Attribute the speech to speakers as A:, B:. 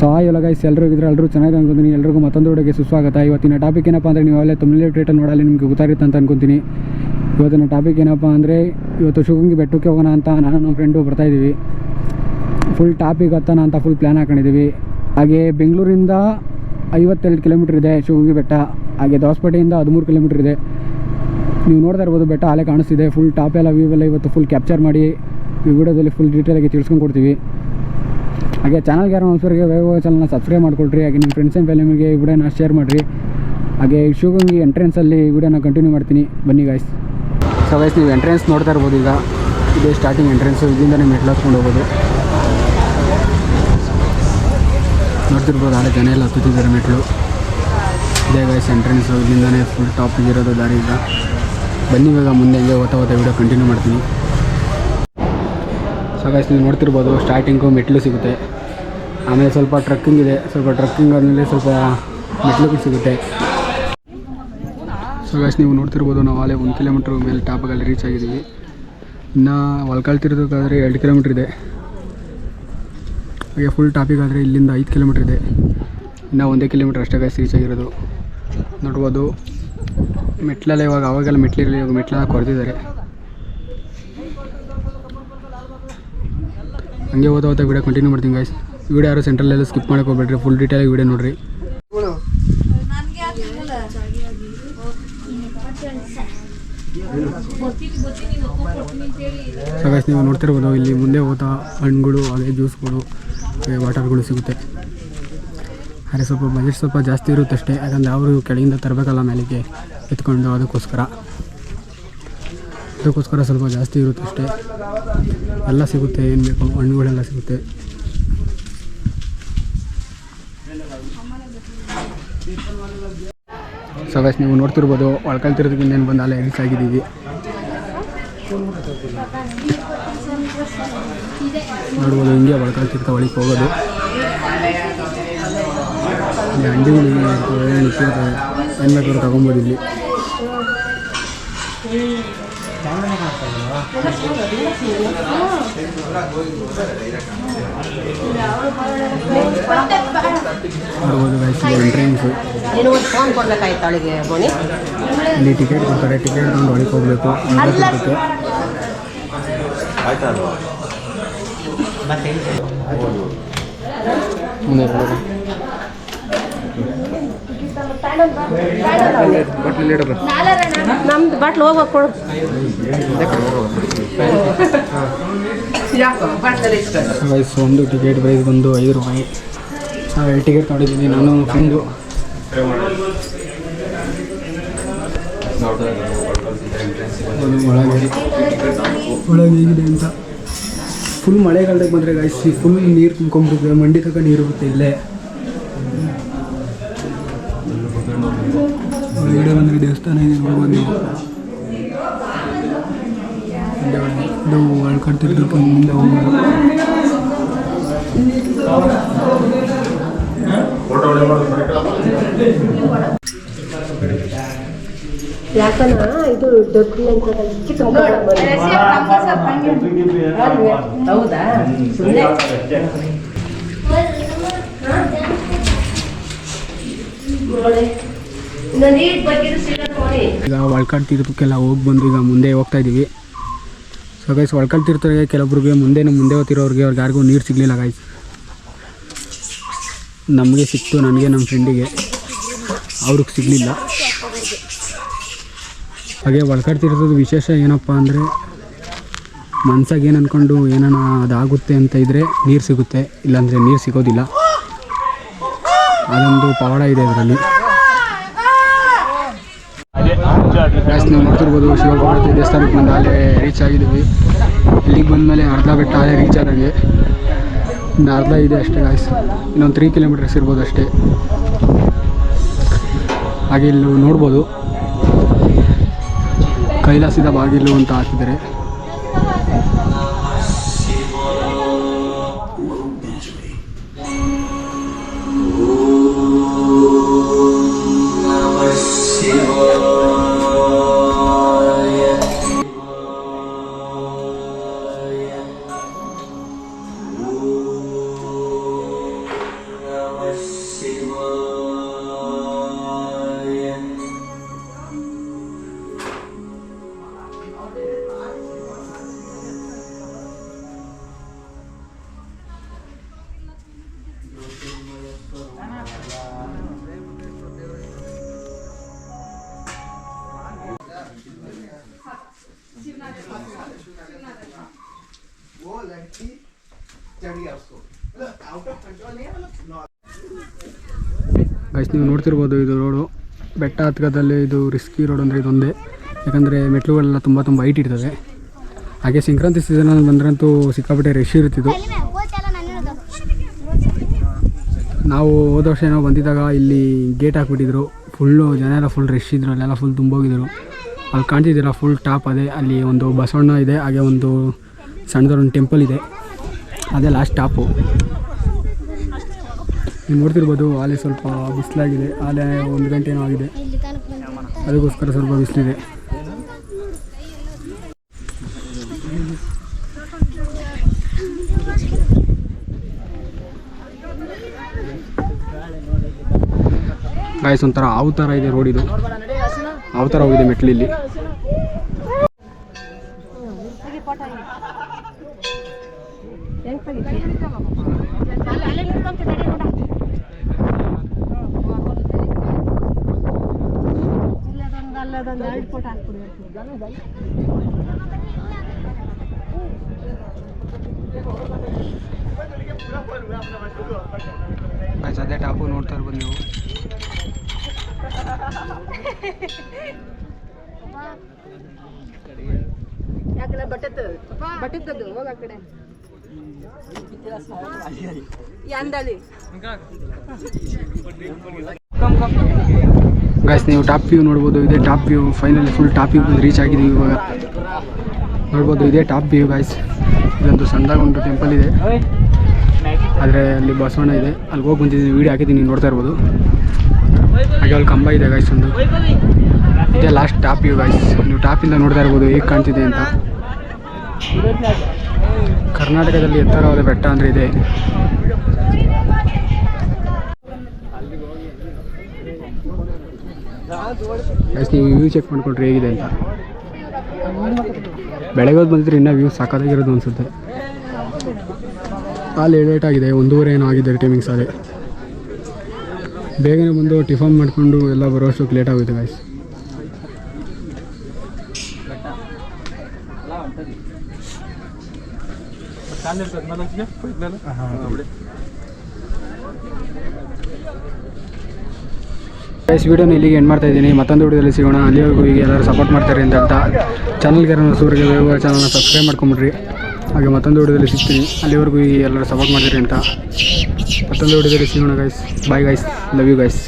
A: So ಎಲ್ಲ guys ಎಲ್ಲರೂ ಇದ್ರೆ ಎಲ್ಲರೂ ಚೆನ್ನಾಗಿದೆ ಅನ್ಕೊಂತೀನಿ. ಎಲ್ರಿಗೂ ಮತ್ತೊಂದು ಹುಡುಗಿ ಸುಸ್ವಾಗತ. ಇವತ್ತಿನ ಟಾಪಿಕ್ ಏನಪ್ಪ ಅಂದರೆ ನೀವು ಅಲ್ಲೇ ತುಂಬ ಟ್ರೇಟರ್ ನೋಡಲಿ ನಿಮಗೆ ಗೊತ್ತಾಗುತ್ತೆ ಅಂತ ಅನ್ಕೊಂತೀನಿ. ಇವತ್ತಿನ ಟಾಪಿಕ್ ಏನಪ್ಪ ಅಂದರೆ ಇವತ್ತು ಶುಗಂಗಿ ಬೆಟ್ಟಕ್ಕೆ ಹೋಗೋಣ ಅಂತ ನಾನು ನಮ್ಮ ಫ್ರೆಂಡು ಬರ್ತಾಯಿದ್ದೀವಿ ಫುಲ್ ಟಾಪಿಕ್ ಹತ್ತಾನ ಅಂತ ಫುಲ್ ಪ್ಲ್ಯಾನ್ ಹಾಕೊಂಡಿದ್ದೀವಿ. ಹಾಗೆ ಬೆಂಗಳೂರಿಂದ ಐವತ್ತೆರಡು ಕಿಲೋಮೀಟ್ರ್ ಇದೆ ಶಿವಗಂಗಿ ಬೆಟ್ಟ. ಹಾಗೆ ದಾಸಪೇಟೆಯಿಂದ ಹದಿಮೂರು ಕಿಲೋಮೀಟ್ರ್ ಇದೆ. ನೀವು ನೋಡ್ತಾ ಇರ್ಬೋದು ಬೆಟ್ಟ ಅಲ್ಲೇ ಕಾಣಿಸ್ತಿದೆ. ಫುಲ್ ಟಾಪ್ ಎಲ್ಲ ವ್ಯೂ ಎಲ್ಲ ಇವತ್ತು ಫುಲ್ ಕ್ಯಾಪ್ಚರ್ ಮಾಡಿ ಈ ವಿಡಿಯೋದಲ್ಲಿ ಫುಲ್ ಡೀಟೇಲಾಗಿ ತಿಳ್ಸ್ಕೊಂಡು ಕೊಡ್ತೀವಿ. ಹಾಗೆ ಚಾನಲ್ಗೆ ಯಾರು ಹೊಸರಿಗೆ ವೈಭವ ಚಾನಲ್ನ ಸಬ್ಸ್ಕ್ರೈಬ್ ಮಾಡ್ಕೊಳ್ರಿ, ಹಾಗೆ ನಿಮ್ಮ ಫ್ರೆಂಡ್ಸ್ ಆ್ಯಂಡ್ ಫ್ಯಾಮಿಲಿಗೆ ಈ ವಿಡಿಯೋನ ಶೇರ್ ಮಾಡಿರಿ. ಹಾಗೆ ಶಿವಗಂಗಿ ಎಂಟ್ರೆನ್ಸಲ್ಲಿ ಈ ವಿಡಿಯೋನ ಕಂಟಿನ್ಯೂ ಮಾಡ್ತೀನಿ. ಬನ್ನಿ ಗಾಯ್ಸ್ ಸೊ ಗೈಸ್ ನೀವು ಎಂಟ್ರೆನ್ಸ್ ನೋಡ್ತಾ ಇರ್ಬೋದು ಈಗ. ಇದು ಸ್ಟಾರ್ಟಿಂಗ್ ಎಂಟ್ರೆನ್ಸು ಇದರಿಂದಲೇ ಮೆಟ್ಲು ಹತ್ಕೊಂಡು ಹೋಗೋದು. ನೋಡ್ತಿರ್ಬೋದು ಆಳೆ ಜನ ಎಲ್ಲ ಹತ್ತುತ್ತಿದ್ದಾರೆ ಮೆಟ್ಲು. ಇದೇ ಗೈಸ್ ಎಂಟ್ರೆನ್ಸು ಇಲ್ಲಿಂದನೇ ಫುಲ್ ಟಾಪಿಗೆ ಇರೋದು ದಾರಿ ಈಗ. ಬನ್ನಿ ಇವಾಗ ಮುಂದೆ, ಹಂಗೆ ಓದ್ತಾ ಓದ್ತಾ ವಿಡಿಯೋ ಕಂಟಿನ್ಯೂ ಮಾಡ್ತೀನಿ. ಸೊ ಗೈಸ್ ನೀವು ನೋಡ್ತಿರ್ಬೋದು ಸ್ಟಾರ್ಟಿಂಗು ಮೆಟ್ಲು ಸಿಗುತ್ತೆ. ಆಮೇಲೆ ಸ್ವಲ್ಪ ಟ್ರಕ್ಕಿಂಗ್ ಇದೆ. ಸ್ವಲ್ಪ ಟ್ರಕ್ಕಿಂಗ್ ಆದಮೇಲೆ ಸ್ವಲ್ಪ ಮೆಟ್ಲುಗಳು ಸಿಗುತ್ತೆ. ಸೊ ಗೈಸ್ ನೀವು ನೋಡ್ತಿರ್ಬೋದು, ನಾವು ಅಲ್ಲೇ ಒಂದು ಕಿಲೋಮೀಟ್ರ್ ಮೇಲೆ ಟಾಪಲ್ಲಿ ರೀಚ್ ಆಗಿದ್ದೀವಿ. ಇನ್ನು ಹೊಲ್ಕಳ್ತಿರೋದಕ್ಕಾದರೆ ಎರಡು ಕಿಲೋಮೀಟ್ರ್ ಇದೆ. ಹಾಗೆ ಫುಲ್ ಟಾಪಿಗಾದರೆ ಇಲ್ಲಿಂದ ಐದು ಕಿಲೋಮೀಟ್ರ್ ಇದೆ. ಇನ್ನು ಒಂದೇ ಕಿಲೋಮೀಟ್ರ್ ಅಷ್ಟೇ ಗೈಸ್ ರೀಚ್ ಆಗಿರೋದು. ನೋಡ್ಬೋದು, ಮೆಟ್ಲಲ್ಲೇ ಇವಾಗ ಅವಾಗೆಲ್ಲ ಮೆಟ್ಲಿರಲಿ ಇವಾಗ ಮೆಟ್ಲೆಲ್ಲ ಕೊರೆದಿದ್ದಾರೆ. ಹಂಗೆ ಓದೋ ಓದೋ ವಿಡಿಯೋ ಕಂಟಿನ್ಯೂ ಮಾಡ್ತೀನಿ ಗೈಸ್ ವಿಡಿಯೋ ಯಾರು ಸೆಂಟ್ರಲ್ಲೆಲ್ಲ ಸ್ಕಿಪ್ ಮಾಡಕ್ಕೆ ಹೋಗ್ಬೇಡ್ರಿ. ಫುಲ್ ಡೀಟೇಲಾಗಿ ವಿಡಿಯೋ ನೋಡ್ರಿ. ಸೊ ಗೈಸ್ ನೀವು ನೋಡ್ತಿರ್ಬೋದು, ಇಲ್ಲಿ ಮುಂದೆ ಹೋದ ಹಣ್ಣುಗಳು ಅದೇ ಜ್ಯೂಸ್ಗಳು ವಾಟರ್ಗಳು ಸಿಗುತ್ತೆ. ಅರೆ, ಸ್ವಲ್ಪ ಬಜೆಟ್ ಸ್ವಲ್ಪ ಜಾಸ್ತಿ ಇರುತ್ತೆ ಅಷ್ಟೇ ಯಾಕಂದರೆ ಅವರು ಕೆಳಗಿಂದ ತರಬೇಕಲ್ಲ ಮೇಲೆಗೆ, ಎತ್ಕೊಂಡು ಅದಕ್ಕೋಸ್ಕರ. ಅದಕ್ಕೋಸ್ಕರ ಸ್ವಲ್ಪ ಜಾಸ್ತಿ ಇರುತ್ತೆ ಅಷ್ಟೇ. ಎಲ್ಲ ಸಿಗುತ್ತೆ, ಏನು ಬೇಕು? ಹಣ್ಣುಗಳೆಲ್ಲ ಸಿಗುತ್ತೆ. ಸೊ ನೀವು ನೋಡ್ತಿರ್ಬೋದು ಒಳ್ಕಲ್ತಿರೋದಕ್ಕಿಂತ ಏನು ಬಂದು ಅಲ್ಲೇ ಆಗಿದ್ದೀವಿ. ನೋಡ್ಬೋದು, ಹಿಂಗೆ ಒಳ್ಕಲ್ತಿರ್ತಾ ಒಳಗೆ ಹೋಗೋದು. ಅಂಗಡಿಗಳು ಏನು ಏನು ಬೇಕಾದ್ರೂ ತಗೊಬೋದು ನೋಡ್ಬೋದು ಗೈಸ್ ಎಂಟ್ರೆನ್ಸು
B: ನೀನು ಒಂದು ಫೋನ್ ಕೊಡ್ಬೇಕಾಯ್ತು ಅವಳಿಗೆ ಮೋನಿ
A: ಇಲ್ಲಿ ಟಿಕೆಟ್ ಕೊಡ್ತಾರೆ ಟಿಕೆಟ್ ತಗೊಂಡು ಒಳಗೆ ಹೋಗಬೇಕು ನಲ್ವತ್ತು ಮುಂದೆ ಹೋಗೋದು.
B: ನಮ್ದು ಬಾಟ್ಲು ಹೋಗ್ಬೇಕು ಕೊಡು
A: ವಯಸ್ಸು ಒಂದು ಟಿಕೆಟ್ ಪ್ರೈಸ್ ಬಂದು ಐದು ರೂಪಾಯಿ. ಎರಡು ಟಿಕೆಟ್ ನೋಡಿದ್ದೀನಿ ನಾನು ಫ್ರೆಂಡು ಒಳಗೆ ಒಳಗೆ ಹೇಗಿದೆ ಅಂತ. ಫುಲ್ ಮಳೆಗಾಲದಾಗ ಬಂದರೆ ಗಾಯಿಸಿ ಫುಲ್ ನೀರು ತುಂಬ್ಕೊಂಡ್ಬಿಡುತ್ತೆ ಮಂಡಿ ತಗ ನೀರು ಇರುತ್ತೆ ಇಲ್ಲೇ. ಬಂದರೆ ದೇವಸ್ಥಾನ ಇದೆ ನೋಡ್ಬೋದು ನೀವು ಇದು ಮುಂದೆ ಹೋಗ್ಬೋದು
B: ಯಾಕಂದ್ರ ಇದು ದೊಡ್ಡ ಹೌದಾ? ಸುಮ್ಮನೆ
A: ಈಗ ಒಳ್ಕಡ್ ತೀರ್ಥಕ್ಕೆಲ್ಲ ಹೋಗಿ ಬಂದು ಈಗ ಮುಂದೆ ಹೋಗ್ತಾ ಇದ್ದೀವಿ ಸೊ ಗೈಸ್ ಒಳ್ಕಡ್ ತೀರ್ಥರಿಗೆ ಕೆಲವೊಬ್ರಿಗೆ ಮುಂದೆ ಮುಂದೆ ಹೋಗ್ತಿರೋರಿಗೆ ಅವ್ರಿಗೆ ಯಾರಿಗೂ ನೀರು ಸಿಗಲಿಲ್ಲ ಗೈಸ್ ನಮಗೆ ಸಿಕ್ತು, ನನಗೆ ನಮ್ಮ ಫ್ರೆಂಡಿಗೆ ಅವ್ರಿಗೆ ಸಿಗಲಿಲ್ಲ. ಹಾಗೆ ಒಳ್ಕಡ್ ತೀರ್ಥದ ವಿಶೇಷ ಏನಪ್ಪ ಅಂದರೆ ಮನ್ಸಾಗಿ ಏನು ಅಂದ್ಕೊಂಡು ಏನಾನ ಅದಾಗುತ್ತೆ ಅಂತ ಇದ್ದರೆ ನೀರು ಸಿಗುತ್ತೆ, ಇಲ್ಲಾಂದರೆ ನೀರು ಸಿಗೋದಿಲ್ಲ. ಅದೊಂದು ಪವಾಡ ಇದೆ ಇದರಲ್ಲಿ ನೋಡ್ತಿರ್ಬೋದು ಶಿವಪಾರ್ವತಿ ದೇವಸ್ಥಾನಕ್ಕೆ ಬಂದು ಅಲ್ಲೇ ರೀಚ್ ಆಗಿದ್ದೀವಿ ಇಲ್ಲಿಗೆ ಬಂದಮೇಲೆ ಅರ್ಧ ಬೆಟ್ಟ ಅಲ್ಲೇ ರೀಚ್ ಆದಂಗೆ. ಇನ್ನು ಅರ್ಧ ಇದೆ ಅಷ್ಟೇ ಗಾಯ್ಸ್ ಇನ್ನೊಂದು ತ್ರೀ ಕಿಲೋಮೀಟರ್ಸ್ ಇರ್ಬೋದು ಅಷ್ಟೇ. ಹಾಗೆ ಇಲ್ಲಿ ನೋಡ್ಬೋದು. ಕೈಲಾಸದ ಬಾಗಿಲು ಅಂತ ಹಾಕಿದ್ದಾರೆ. ಗೈಸ್ ನೀವು ನೋಡ್ತಿರ್ಬೋದು ಇದು ರೋಡು ಬೆಟ್ಟ ಹತ್ಕದಲ್ಲಿ ಇದು ರಿಸ್ಕಿ ರೋಡ್ ಅಂದರೆ ಇದೊಂದೇ. ಯಾಕಂದರೆ ಮೆಟ್ಲುಗಳೆಲ್ಲ ತುಂಬ ತುಂಬ ಹೈಟ್ ಇರ್ತದೆ. ಹಾಗೆ ಸಂಕ್ರಾಂತಿ ಸೀಸನ್ ಬಂದ್ರಂತೂ ಸಿಕ್ಕಾಪಟ್ಟೆ ರಶ್ ಇರ್ತಿದ್ದು ನಾವು ಹೋದ ವರ್ಷ ಏನೋ ಬಂದಿದ್ದಾಗ ಇಲ್ಲಿ ಗೇಟ್ ಹಾಕ್ಬಿಟ್ಟಿದ್ರು. ಫುಲ್ಲು ಜನ ಎಲ್ಲ ಫುಲ್ ರಶ್ ಇದ್ರು, ಅಲ್ಲೆಲ್ಲ ಫುಲ್ ತುಂಬೋಗಿದ್ರು. ಅಲ್ಲಿ ಕಾಣ್ತಿದ್ದೀರ ಫುಲ್ ಟಾಪ್ ಅದೇ. ಅಲ್ಲಿ ಒಂದು ಬಸವಣ್ಣ ಇದೆ, ಹಾಗೆ ಒಂದು ಸಣ್ಣದೊಂದು ಟೆಂಪಲ್ ಇದೆ. ಅದೇ ಲಾಸ್ಟ್ ಸ್ಟಾಪು ನೀವು ನೋಡ್ತಿರ್ಬೋದು ಆಲೆ ಸ್ವಲ್ಪ ಬಿಸಿಲಾಗಿದೆ. ಆಲೆ ಒಂದು ಗಂಟೆನೂ ಆಗಿದೆ. ಅದಕ್ಕೋಸ್ಕರ ಸ್ವಲ್ಪ ಬಿಸಿಲಿದೆ. ಗಾಯಸ್ ಒಂಥರ ಹಾವು ಥರ ಇದೆ ರೋಡಿದು ಹಾವು ಥರ ಹೋಗಿದೆ ಮೆಟ್ಲಿಲ್ಲಿ ಗಾಯ್ಸ್ ಅದೇ ಟಾಪು ನೋಡ್ತಾ ಇರ್ಬೋದು ನೀವು.
B: ಯಾಕಂದ್ರೆ ಬಟ್ಟೆ ಬಟ್ಟೆದ್ದು ಹೋಗ ಆ ಕಡೆ.
A: ಗಾಯ್ಸ್ ನೀವು ಟಾಪ್ ವ್ಯೂ ನೋಡ್ಬೋದು, ಇದೇ top view finally full top view ಬಂದು ರೀಚ್ ಆಗಿದ್ದೀವಿ ಇವಾಗ. ನೋಡ್ಬೋದು, ಇದೇ ಟಾಪ್ ವ್ಯೂ ಗಾಯ್ಸ್ ಇದೊಂದು ಸಣ್ಣದಾಗ ಟೆಂಪಲ್ ಇದೆ. ಆದರೆ ಅಲ್ಲಿ ಬಸವಣ್ಣ ಇದೆ. ಅಲ್ಲಿ ಹೋಗಿ ಬಂದಿದ್ದೀನಿ ವೀಡಿಯೋ ಹಾಕಿದ್ದೀನಿ ನೋಡ್ತಾ ಇರ್ಬೋದು. ಹಾಗೆ ಅಲ್ಲಿ ಕಂಬ ಇದೆ ಗಾಯ್ಸ್ ಒಂದು. ಇದೇ ಲಾಸ್ಟ್ ಟಾಪ್ ವ್ಯೂ ಗಾಯ್ಸ್ ನೀವು ಟಾಪಿಂದ ನೋಡ್ತಾ ಇರ್ಬೋದು, ಹೇಗೆ ಕಾಣ್ತಿದೆ ಅಂತ. ಕರ್ನಾಟಕದಲ್ಲಿ ಎತ್ತರವಾದ ಬೆಟ್ಟ ಅಂದರೆ ಇದೆ. ನೀವು ವ್ಯೂ ಚೆಕ್ ಮಾಡ್ಕೊಂಡ್ರೆ ಹೇಗಿದೆ ಅಂತ. ಬೆಳಗ್ಗೆ ಹೋದ್ ಬಂದಿದ್ರೆ ಇನ್ನೂ ವ್ಯೂ ಸಾಕಾಗಿರೋದು ಅನಿಸುತ್ತೆ. ಅಲ್ಲಿ ಲೇಟ್ ಆಗಿದೆ, ಒಂದೂವರೆ ಏನೋ ಆಗಿದೆ ಟೈಮಿಂಗ್ಸ್ ಅಲ್ಲಿ ಬೇಗನೆ ಬಂದು ಟಿಫನ್ ಮಾಡಿಕೊಂಡು ಎಲ್ಲ ಬರೋಷ್ಟಕ್ಕೆ ಲೇಟ್ ಆಗುತ್ತೆ ಗೈಸ್ ಗೈಸ್ ವಿಡಿಯೋನ ಇಲ್ಲಿಗೆ ಎಂಡ್ ಮಾಡ್ತಾ ಇದ್ದೀನಿ ಮತ್ತೊಂದು ವಿಡಿಯೋದಲ್ಲಿ ಸಿಗೋಣ. ಅಲ್ಲಿವರೆಗೂ ಈಗ ಎಲ್ಲರೂ ಸಪೋರ್ಟ್ ಮಾಡ್ತಾರೆ ಅಂತ ಅಂತ ಚಾನಲ್ಗೆ ಸೂರ್ಯ ಚಾನಲ್ನ ಸಬ್ಸ್ಕ್ರೈಬ್ ಮಾಡ್ಕೊಂಬಿಡ್ರಿ. ಹಾಗೆ ಮತ್ತೊಂದು ವಿಡಿಯೋದಲ್ಲಿ ಸಿಗ್ತೀನಿ. ಅಲ್ಲಿವರೆಗೂ ಈಗ ಎಲ್ಲರೂ ಸಪೋರ್ಟ್ ಮಾಡ್ತೀರಿ ಅಂತ. ಮತ್ತೊಂದು ವಿಡಿಯೋದಲ್ಲಿ ಸಿಗೋಣ guys bye guys love you guys